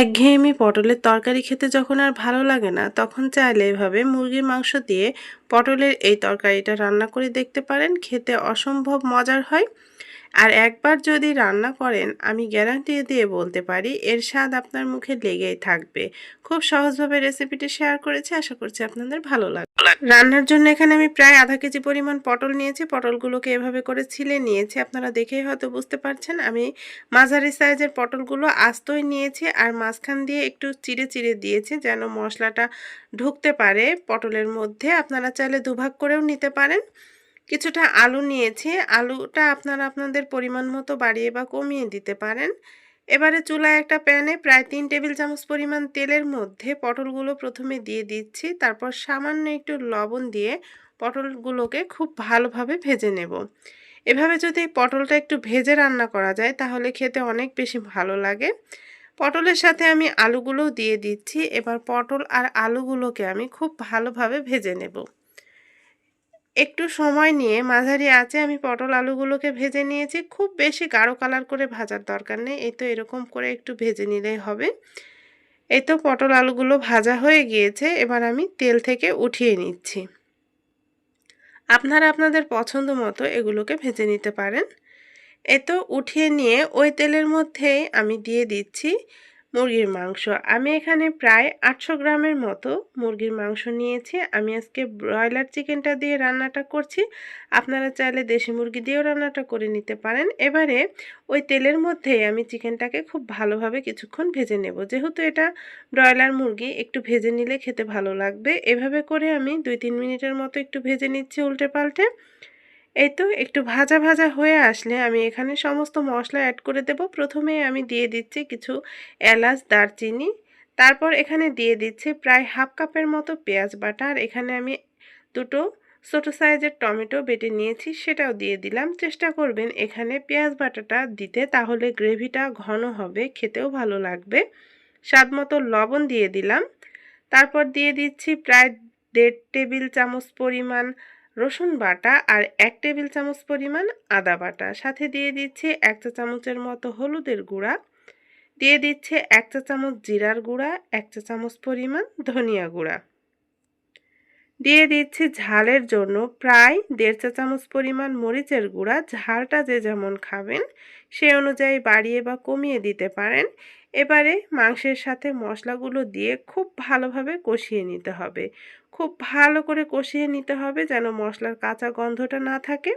একঘেয়েমি পটলের তরকারি খেতে যখন আর ভালো লাগে না, তখন চাইলে এভাবে মুরগির মাংস দিয়ে পটলের এই তরকারিটা রান্না করে দেখতে পারেন, খেতে অসম্ভব মজার হয়। আর একবার যদি রান্না করেন, আমি গ্যারান্টি দিয়ে বলতে পারি, এর স্বাদ আপনার মুখে লেগেই থাকবে। খুব সহজভাবে রেসিপিটি শেয়ার করেছি, আশা করছি আপনাদের ভালো লাগবে। রান্নার জন্য এখানে আমি প্রায় আধা কেজি পরিমাণ পটল নিয়েছি, পটলগুলোকে এভাবে করে ছিলে নিয়েছি। আপনারা দেখেই হয়তো বুঝতে পারছেন, আমি মাঝারি সাইজের পটলগুলো আস্তই নিয়েছি আর মাঝখান দিয়ে একটু চিড়ে চিড়ে দিয়েছি যেন মশলাটা ঢুকতে পারে পটলের মধ্যে। আপনারা চাইলে দুভাগ করেও নিতে পারেন। কিছুটা আলু নিয়েছি, আলুটা আপনারা আপনাদের পরিমাণ মতো বাড়িয়ে বা কমিয়ে দিতে পারেন। এবারে চুলায় একটা প্যানে প্রায় তিন টেবিল চামচ পরিমাণ তেলের মধ্যে পটলগুলো প্রথমে দিয়ে দিচ্ছি। তারপর সামান্য একটু লবণ দিয়ে পটলগুলোকে খুব ভালোভাবে ভেজে নেব। এভাবে যদি পটলটা একটু ভেজে রান্না করা যায়, তাহলে খেতে অনেক বেশি ভালো লাগে। পটলের সাথে আমি আলুগুলোও দিয়ে দিচ্ছি। এবার পটল আর আলুগুলোকে আমি খুব ভালোভাবে ভেজে নেব। একটু সময় নিয়ে মাঝারি আঁচে আমি পটল আলুগুলোকে ভেজে নিয়েছি। খুব বেশি গাঢ় কালার করে ভাজার দরকার নেই। এই তো এরকম করে একটু ভেজে নিলেই হবে। এই তো পটল আলুগুলো ভাজা হয়ে গিয়েছে। এবার আমি তেল থেকে উঠিয়ে নিচ্ছি। আপনারা আপনাদের পছন্দ মতো এগুলোকে ভেজে নিতে পারেন। এ তো উঠিয়ে নিয়ে ওই তেলের মধ্যেই আমি দিয়ে দিচ্ছি মুরগির মাংস। আমি এখানে প্রায় আটশো গ্রামের মতো মুরগির মাংস নিয়েছি। আমি আজকে ব্রয়লার চিকেনটা দিয়ে রান্নাটা করছি। আপনারা চাইলে দেশি মুরগি দিয়েও রান্নাটা করে নিতে পারেন। এবারে ওই তেলের মধ্যেই আমি চিকেনটাকে খুব ভালোভাবে কিছুক্ষণ ভেজে নেব। যেহেতু এটা ব্রয়লার মুরগি, একটু ভেজে নিলে খেতে ভালো লাগবে। এভাবে করে আমি দুই তিন মিনিটের মতো একটু ভেজে নিচ্ছি উল্টে পাল্টে এই তো একটু ভাজা ভাজা হয়ে আসলে আমি এখানে সমস্ত মশলা অ্যাড করে দেব। প্রথমে আমি দিয়ে দিচ্ছি কিছু এলাচ, দারচিনি। তারপর এখানে দিয়ে দিচ্ছি প্রায় হাফ কাপের মতো পেঁয়াজ বাটা। আর এখানে আমি দুটো ছোটো সাইজের টমেটো বেটে নিয়েছি, সেটাও দিয়ে দিলাম। চেষ্টা করবেন এখানে পেঁয়াজ বাটাটা দিতে, তাহলে গ্রেভিটা ঘন হবে, খেতেও ভালো লাগবে। স্বাদ মতো লবণ দিয়ে দিলাম। তারপর দিয়ে দিচ্ছি প্রায় দেড় টেবিল চামচ পরিমাণ রসুন বাটা আর এক টেবিল চামচ পরিমাণ আদা বাটা। সাথে দিয়ে দিচ্ছি এক চা চামচের মতো হলুদের গুঁড়া। দিয়ে দিচ্ছে এক চা চামচ জিরার গুঁড়া, এক চা চামচ পরিমাণ ধনিয়া গুঁড়া। দিয়ে দিচ্ছি ঝালের জন্য প্রায় দেড় চা চামচ পরিমাণ মরিচের গুঁড়া। ঝালটা যে যেমন খাবেন, সে অনুযায়ী বাড়িয়ে বা কমিয়ে দিতে পারেন। এবারে মাংসের সাথে মশলাগুলো দিয়ে খুব ভালোভাবে কষিয়ে নিতে হবে। খুব ভালো করে কষিয়ে নিতে হবে যেন মশলার কাঁচা গন্ধটা না থাকে।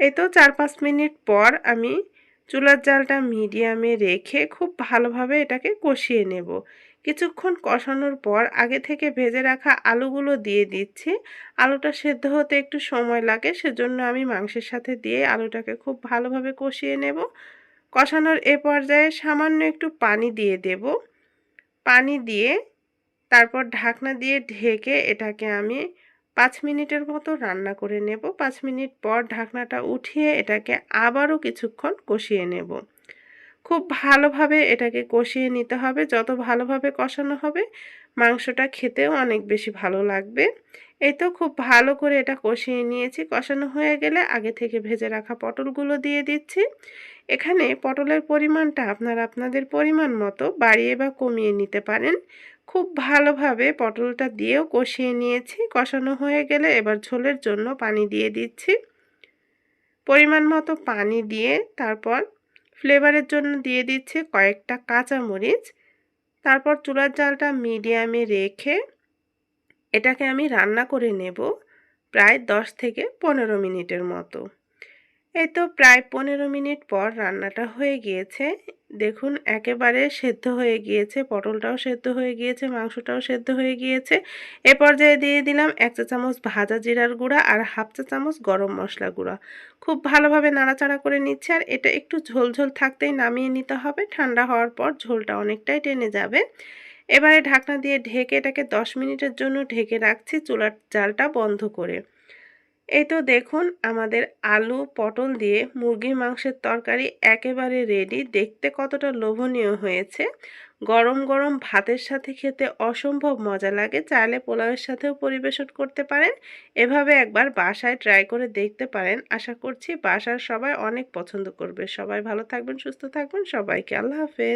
এই তো চার পাঁচ মিনিট পর আমি চুলার জালটা মিডিয়ামে রেখে খুব ভালোভাবে এটাকে কষিয়ে নেব। কিছুক্ষণ কষানোর পর আগে থেকে ভেজে রাখা আলুগুলো দিয়ে দিচ্ছি। আলুটা সেদ্ধ হতে একটু সময় লাগে, সেজন্য আমি মাংসের সাথে দিয়ে আলুটাকে খুব ভালোভাবে কষিয়ে নেব। কষানোর এ পর্যায়ে সামান্য একটু পানি দিয়ে দেব। পানি দিয়ে তারপর ঢাকনা দিয়ে ঢেকে এটাকে আমি পাঁচ মিনিটের মতো রান্না করে নেব। পাঁচ মিনিট পর ঢাকনাটা উঠিয়ে এটাকে আবারও কিছুক্ষণ কষিয়ে নেব। খুব ভালোভাবে এটাকে কষিয়ে নিতে হবে। যত ভালোভাবে কষানো হবে, মাংসটা খেতেও অনেক বেশি ভালো লাগবে। এই তো খুব ভালো করে এটা কষিয়ে নিয়েছি। কষানো হয়ে গেলে আগে থেকে ভেজে রাখা পটলগুলো দিয়ে দিচ্ছি। এখানে পটলের পরিমাণটা আপনারা আপনাদের পরিমাণ মতো বাড়িয়ে বা কমিয়ে নিতে পারেন। খুব ভালোভাবে পটলটা দিয়েও কষিয়ে নিয়েছি। কষানো হয়ে গেলে এবার ঝোলের জন্য পানি দিয়ে দিচ্ছি। পরিমাণ মতো পানি দিয়ে তারপর ফ্লেভারের জন্য দিয়ে দিচ্ছি কয়েকটা কাঁচামরিচ। তারপর চুলার জালটা মিডিয়ামে রেখে এটাকে আমি রান্না করে নেব প্রায় দশ থেকে পনেরো মিনিটের মতো। এই তো প্রায় পনেরো মিনিট পর রান্নাটা হয়ে গিয়েছে। দেখুন, একেবারে সেদ্ধ হয়ে গিয়েছে, পটলটাও সেদ্ধ হয়ে গিয়েছে, মাংসটাও সেদ্ধ হয়ে গিয়েছে। এ পর্যায়ে দিয়ে দিলাম এক চা চামচ ভাজা জিরার গুঁড়া আর হাফ চা চামচ গরম মশলা গুঁড়া। খুব ভালোভাবে নাড়াচাড়া করে নিচ্ছে আর এটা একটু ঝোল ঝোল থাকতেই নামিয়ে নিতে হবে। ঠান্ডা হওয়ার পর ঝোলটা অনেকটাই টেনে যাবে। এবারে ঢাকনা দিয়ে ঢেকে এটাকে দশ মিনিটের জন্য ঢেকে রাখছি চুলার জালটা বন্ধ করে। এই তো দেখুন, আমাদের আলু, পটল দিয়ে মুরগির মাংসের তরকারি একেবারে রেডি দেখতে কতটা লোভনীয় হয়েছে। গরম গরম ভাতের সাথে খেতে অসম্ভব মজা লাগে। চাইলে পোলাওয়ের সাথেও পরিবেশন করতে পারেন। এভাবে একবার বাসায় ট্রাই করে দেখতে পারেন। আশা করছি বাসার সবাই অনেক পছন্দ করবে। সবাই ভালো থাকবেন, সুস্থ থাকবেন। সবাইকে আল্লাহ হাফেজ।